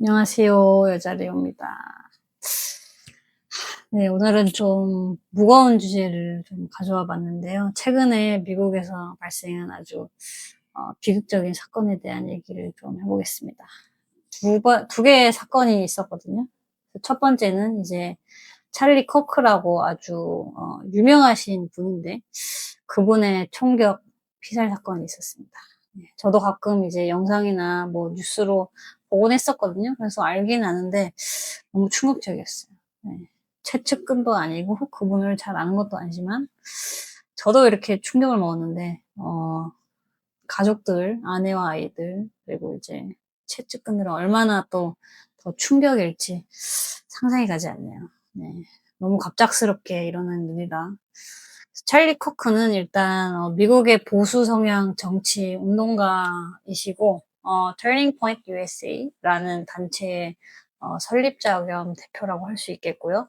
안녕하세요. 여자리오입니다. 네, 오늘은 좀 무거운 주제를 좀 가져와 봤는데요. 최근에 미국에서 발생한 아주 어, 비극적인 사건에 대한 얘기를 좀 해보겠습니다. 두, 번, 두 개의 사건이 있었거든요. 첫 번째는 이제 찰리 커크라고 아주 어, 유명하신 분인데 그분의 총격 피살 사건이 있었습니다. 네, 저도 가끔 이제 영상이나 뭐 뉴스로 보곤 했었거든요. 그래서 알긴 아는데 너무 충격적이었어요. 네. 최측근도 아니고 그분을 잘 아는 것도 아니지만 저도 이렇게 충격을 먹었는데 어, 가족들, 아내와 아이들 그리고 이제 최측근들은 얼마나 또 더 충격일지 상상이 가지 않네요. 네. 너무 갑작스럽게 일어난 일이라 찰리 커크는 일단 어, 미국의 보수 성향 정치 운동가이시고 어, Turning Point USA라는 단체의 어, 설립자 겸 대표라고 할 수 있겠고요.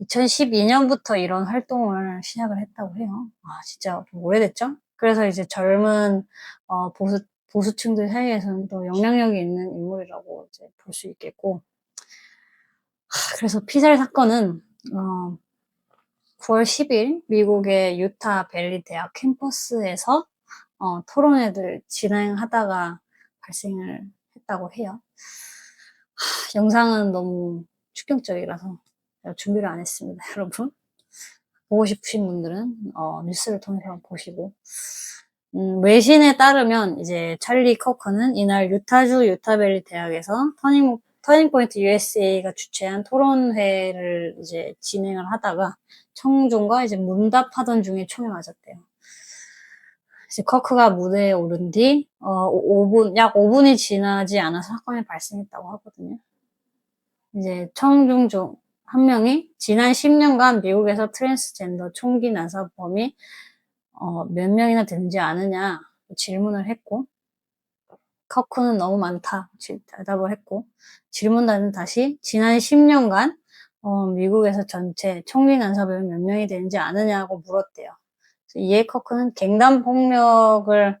2012년부터 이런 활동을 시작을 했다고 해요. 아, 진짜 좀 오래됐죠? 그래서 이제 젊은 어, 보수 보수층들 사이에서는 또 영향력이 있는 인물이라고 이제 볼 수 있겠고, 하, 그래서 피살 사건은 어, 9월 10일 미국의 유타 벨리 대학 캠퍼스에서 어, 토론회를 진행하다가 발생을 했다고 해요. 하, 영상은 너무 충격적이라서 준비를 안 했습니다, 여러분. 보고 싶으신 분들은 어, 뉴스를 통해서 보시고 음, 외신에 따르면 이제 찰리 커커는 이날 유타주 유타벨리 대학에서 터닝 터닝포인트 USA가 주최한 토론회를 이제 진행을 하다가 청중과 이제 문답하던 중에 총에 맞았대요. 이제 커크가 무대에 오른 뒤, 어, 5분, 약 5분이 지나지 않아서 사건이 발생했다고 하거든요. 이제 청중 중 한 명이 지난 10년간 미국에서 트랜스젠더 총기 난사범이 어, 몇 명이나 되는지 아느냐 질문을 했고, 커크는 너무 많다 대답을 했고, 질문단은 다시 지난 10년간 어, 미국에서 전체 총기 난사범이 몇 명이 되는지 아느냐고 물었대요. 이에 커크는 갱단 폭력을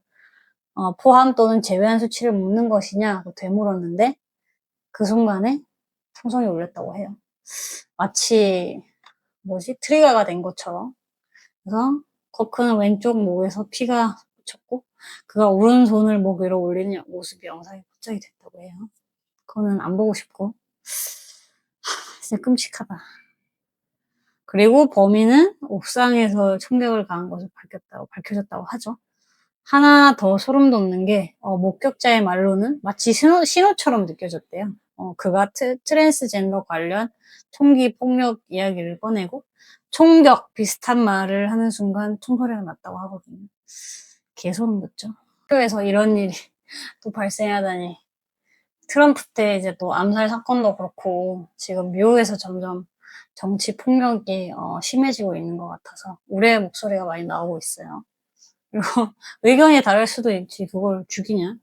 어, 포함 또는 제외한 수치를 묻는 것이냐고 되물었는데 그 순간에 총성이 울렸다고 해요. 마치 뭐지 트리거가 된 것처럼 그래서 커크는 왼쪽 목에서 피가 묻혔고 그가 오른손을 목 위로 올리는 모습이 영상에 포착이 됐다고 해요. 그거는 안 보고 싶고 진짜 끔찍하다. 그리고 범인은 옥상에서 총격을 가한 것을 밝혔다고, 밝혀졌다고 하죠. 하나 더 소름 돋는 게, 어, 목격자의 말로는 마치 신호, 신호처럼 느껴졌대요. 어, 그가 트, 트랜스젠더 관련 총기 폭력 이야기를 꺼내고, 총격 비슷한 말을 하는 순간 총소리가 났다고 하거든요. 개소름 돋죠. 학교에서 이런 일이 또 발생하다니. 트럼프 때 이제 또 암살 사건도 그렇고, 지금 미국에서 점점 정치 폭력이 어, 심해지고 있는 것 같아서 우리의 목소리가 많이 나오고 있어요. 그리고 의견이 다를 수도 있지 그걸 죽이냐?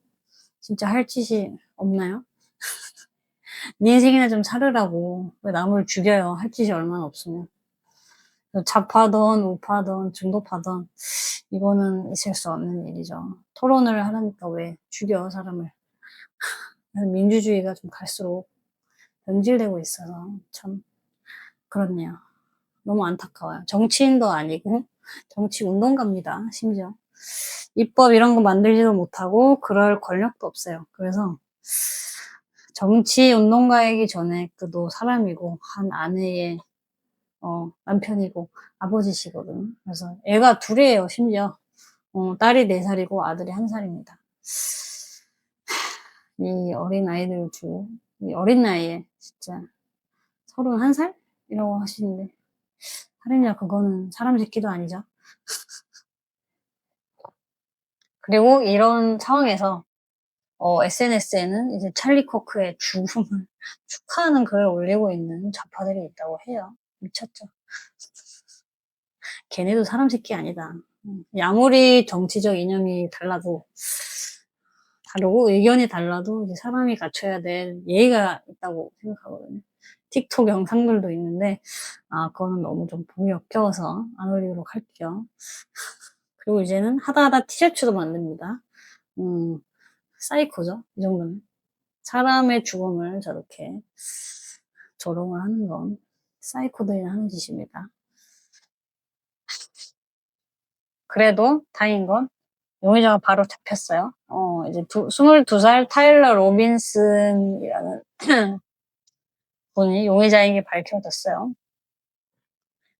진짜 할 짓이 없나요? 네 인생이나 좀 살으라고 왜 남을 죽여요? 할 짓이 얼마나 없으면 좌파던 우파던 중도파던 이거는 있을 수 없는 일이죠. 토론을 하라니까 왜 죽여 사람을 민주주의가 좀 갈수록 변질되고 있어서 참 그렇네요. 너무 안타까워요. 정치인도 아니고 정치 운동가입니다. 심지어 입법 이런 거 만들지도 못하고 그럴 권력도 없어요. 그래서 정치 운동가이기 전에 그도 사람이고 한 아내의 어, 남편이고 아버지시거든요. 그래서 애가 둘이에요. 심지어 어, 딸이 네 살이고 아들이 한 살입니다. 이 어린 아이들 두고 이 어린 나이에 진짜 서른 한 살? 이라고 하시는데 살인자 그거는 사람 새끼도 아니죠. 그리고 이런 상황에서 어, SNS에는 이제 찰리 코크의 죽음을 축하하는 글을 올리고 있는 좌파들이 있다고 해요. 미쳤죠. 걔네도 사람 새끼 아니다. 아무리 정치적 이념이 달라도 다르고 의견이 달라도 사람이 갖춰야 될 예의가 있다고 생각하거든요. 틱톡 영상들도 있는데 아 그거는 너무 좀 보기 역겨워서 안 올리도록 할게요. 그리고 이제는 하다 하다 티셔츠도 만듭니다. 음, 사이코죠 이 정도는. 사람의 죽음을 저렇게 조롱을 하는 건 사이코들이 하는 짓입니다. 그래도 다행인 건 용의자가 바로 잡혔어요. 어, 이제 두, 22살 타일러 로빈슨이라는 분이 용의자인 게 밝혀졌어요.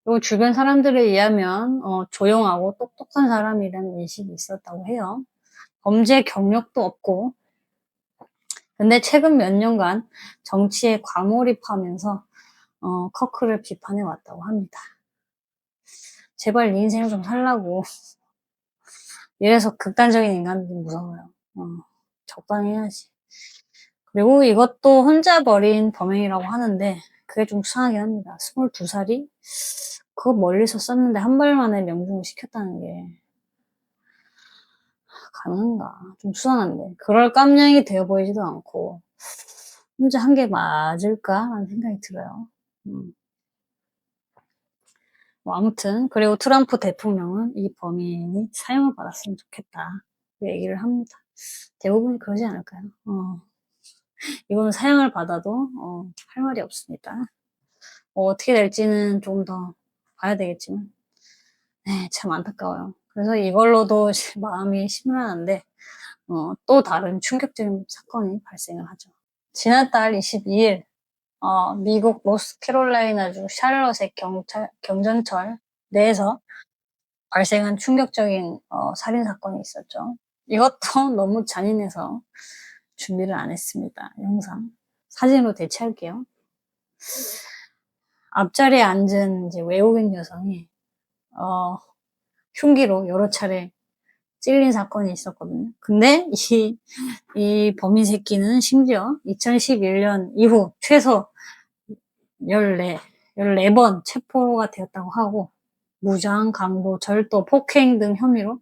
그리고 주변 사람들에 의하면 어, 조용하고 똑똑한 사람이라는 인식이 있었다고 해요. 범죄 경력도 없고 근데 최근 몇 년간 정치에 과몰입하면서 어, 커크를 비판해 왔다고 합니다. 제발 네 인생을 좀 살라고. 이래서 극단적인 인간들이 무서워요. 어, 적당히 해야지. 그리고 이것도 혼자 벌인 범행이라고 하는데 그게 좀 수상하긴 합니다. 22살이 그거 멀리서 썼는데 한 발 만에 명중을 시켰다는 게 가능한가? 좀 수상한데. 그럴 깜냥이 되어 보이지도 않고 혼자 한 게 맞을까? 라는 생각이 들어요. 음. 뭐 아무튼 그리고 트럼프 대통령은 이 범인이 사형을 받았으면 좋겠다 그 얘기를 합니다. 대부분이 그러지 않을까요? 어. 이거는 사형을 받아도 어, 할 말이 없습니다. 어, 어떻게 될지는 좀더 봐야 되겠지만 네, 참 안타까워요. 그래서 이걸로도 마음이 심란한데 어, 또 다른 충격적인 사건이 발생을 하죠. 지난달 22일 어, 미국 노스캐롤라이나주 샬럿의 경찰, 경전철 내에서 발생한 충격적인 어, 살인 사건이 있었죠. 이것도 너무 잔인해서 준비를 안 했습니다. 영상 사진으로 대체할게요. 앞자리에 앉은 이제 외국인 여성이 어, 흉기로 여러 차례 찔린 사건이 있었거든요. 근데 이, 이 범인 새끼는 심지어 2011년 이후 최소 14, 14번 체포가 되었다고 하고, 무장, 강도, 절도, 폭행 등 혐의로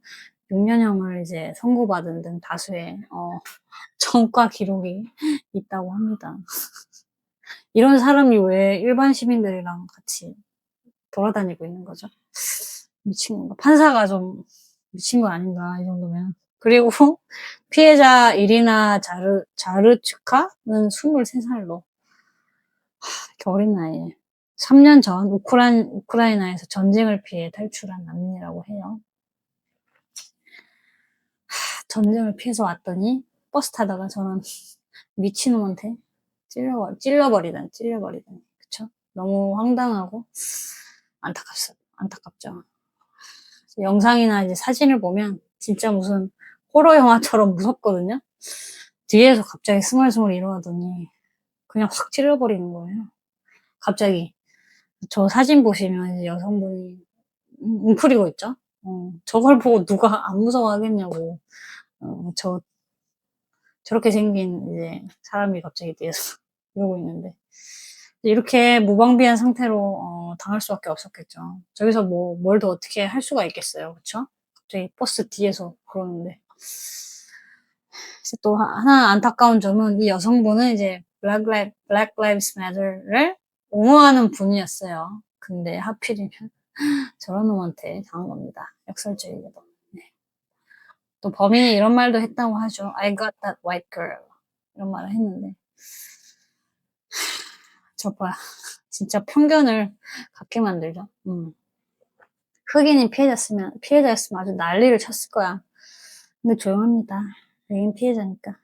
6년형을 이제 선고받은 등 다수의, 어, 전과 기록이 있다고 합니다. 이런 사람이 왜 일반 시민들이랑 같이 돌아다니고 있는 거죠? 미친 건가? 판사가 좀 미친 거 아닌가, 이 정도면. 그리고 피해자 이리나 자르, 자르츠카는 23살로 어린 나이에 3년 전 우크라이, 우크라이나에서 전쟁을 피해 탈출한 난민이라고 해요. 하, 전쟁을 피해서 왔더니 버스 타다가 저는 미친놈한테 찔러, 찔러버리다니, 찔러버리다니. 그쵸? 너무 황당하고 안타깝습, 안타깝죠. 영상이나 이제 사진을 보면 진짜 무슨 호러 영화처럼 무섭거든요. 뒤에서 갑자기 스멀스멀 일어나더니 그냥 확 찔러버리는 거예요. 갑자기 저 사진 보시면 여성분이 웅크리고 있죠. 어, 저걸 보고 누가 안 무서워하겠냐고. 어, 저 저렇게 생긴 이제 사람이 갑자기 뒤에서 이러고 있는데 이렇게 무방비한 상태로 어, 당할 수밖에 없었겠죠. 저기서 뭐 뭘 더 어떻게 할 수가 있겠어요, 그렇죠? 갑자기 버스 뒤에서 그러는데 또 하나 안타까운 점은 이 여성분은 이제 Black, Lives, Black Lives Matter를 옹호하는 분이었어요. 근데 하필이면 저런 놈한테 당한 겁니다. 역설적이게도. 네. 또 범인이 이런 말도 했다고 하죠. I got that white girl. 이런 말을 했는데. 저 봐. 진짜 편견을 갖게 만들죠. 음. 흑인이 피해자였으면, 피해자였으면 아주 난리를 쳤을 거야. 근데 조용합니다. 여긴 피해자니까.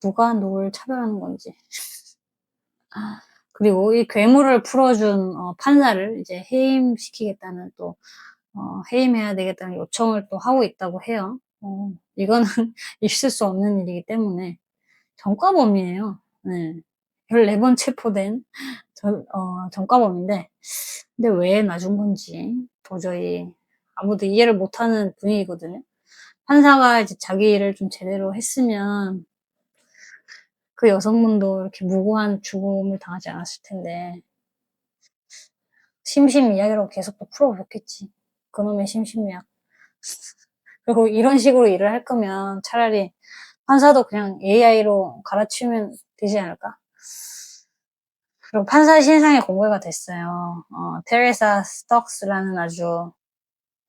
누가 누굴 차별하는 건지. 아, 그리고 이 괴물을 풀어준 어, 판사를 이제 해임시키겠다는 또 어, 해임해야 되겠다는 요청을 또 하고 있다고 해요. 어, 이거는 있을 수 없는 일이기 때문에 전과범이에요. 네. 14번 체포된 전, 어, 전과범인데 근데 왜 놔준 건지 도저히 아무도 이해를 못하는 분위기거든요. 판사가 이제 자기 일을 좀 제대로 했으면 그 여성분도 이렇게 무고한 죽음을 당하지 않았을 텐데 심심 이야기로 계속 또 풀어보겠지. 그놈의 심심이약. 그리고 이런 식으로 일을 할 거면 차라리 판사도 그냥 AI로 갈아치우면 되지 않을까? 그리고 판사 신상이 공개가 됐어요. 어, 테레사 스톡스라는 아주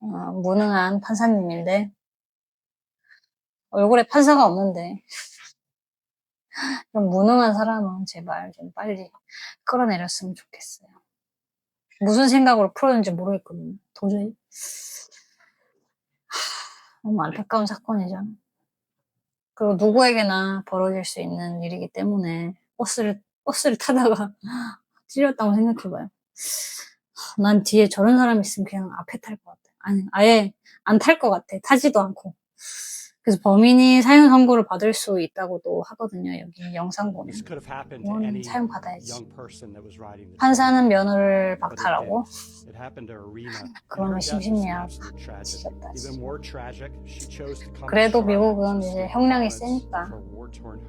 어, 무능한 판사님인데 얼굴에 판사가 없는데 좀 무능한 사람은 제발 좀 빨리 끌어내렸으면 좋겠어요. 무슨 생각으로 풀었는지 모르겠거든요. 도저히. 하, 너무 안타까운 사건이죠. 그리고 누구에게나 벌어질 수 있는 일이기 때문에 버스를, 버스를 타다가 찔렸다고 생각해봐요. 하, 난 뒤에 저런 사람 있으면 그냥 앞에 탈 것 같아. 아니, 아예 안 탈 것 같아. 타지도 않고. 그래서 범인이 사형 선고를 받을 수 있다고도 하거든요. 여기 영상 보면. 이건 사형 받아야지. 판사는 면허를 박탈하고 그러면 심심해야 to 그래도 미국은 이제 형량이 세니까.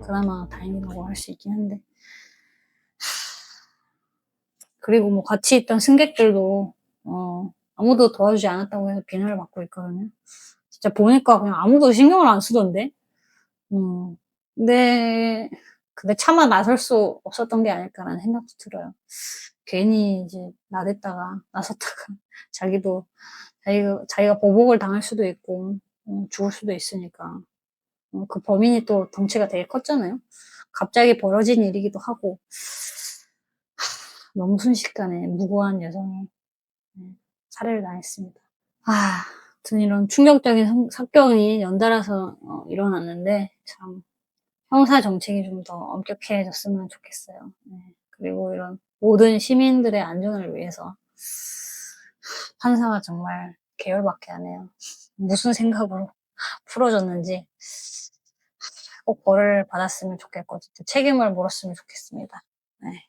그나마 다행이라고 할 수 있긴 한데. 그리고 뭐 같이 있던 승객들도, 어, 아무도 도와주지 않았다고 해서 비난을 받고 있거든요. 진짜 보니까 그냥 아무도 신경을 안 쓰던데? 음, 근데, 근데 차마 나설 수 없었던 게 아닐까라는 생각도 들어요. 괜히 이제 나댔다가, 나섰다가, 자기도, 자기가, 자기가 보복을 당할 수도 있고, 음, 죽을 수도 있으니까. 어, 그 범인이 또 덩치가 되게 컸잖아요. 갑자기 벌어진 일이기도 하고, 하, 너무 순식간에 무고한 여성이 네, 살해를 당했습니다. 아, 아무튼 이런 충격적인 성- 사건이 연달아서 어, 일어났는데, 참, 형사 정책이 좀 더 엄격해졌으면 좋겠어요. 네, 그리고 이런 모든 시민들의 안전을 위해서 판사가 정말 계열밖에 안 해요. 무슨 생각으로 풀어줬는지 꼭 벌을 받았으면 좋겠고 책임을 물었으면 좋겠습니다. 네.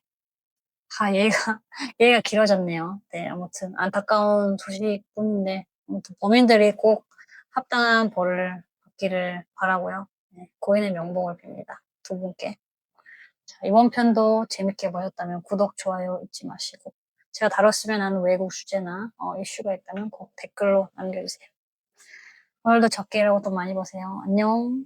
아 얘가 얘가 길어졌네요. 네 아무튼 안타까운 소식뿐인데 뭐 범인들이 꼭 합당한 벌을 받기를 바라고요. 네, 고인의 명복을 빕니다. 두 분께. 자, 이번 편도 재밌게 보셨다면 구독, 좋아요 잊지 마시고 제가 다뤘으면 하는 외국 주제나 어, 이슈가 있다면 꼭 댓글로 남겨주세요. 오늘도 적게 일하고 돈 많이 보세요. 안녕.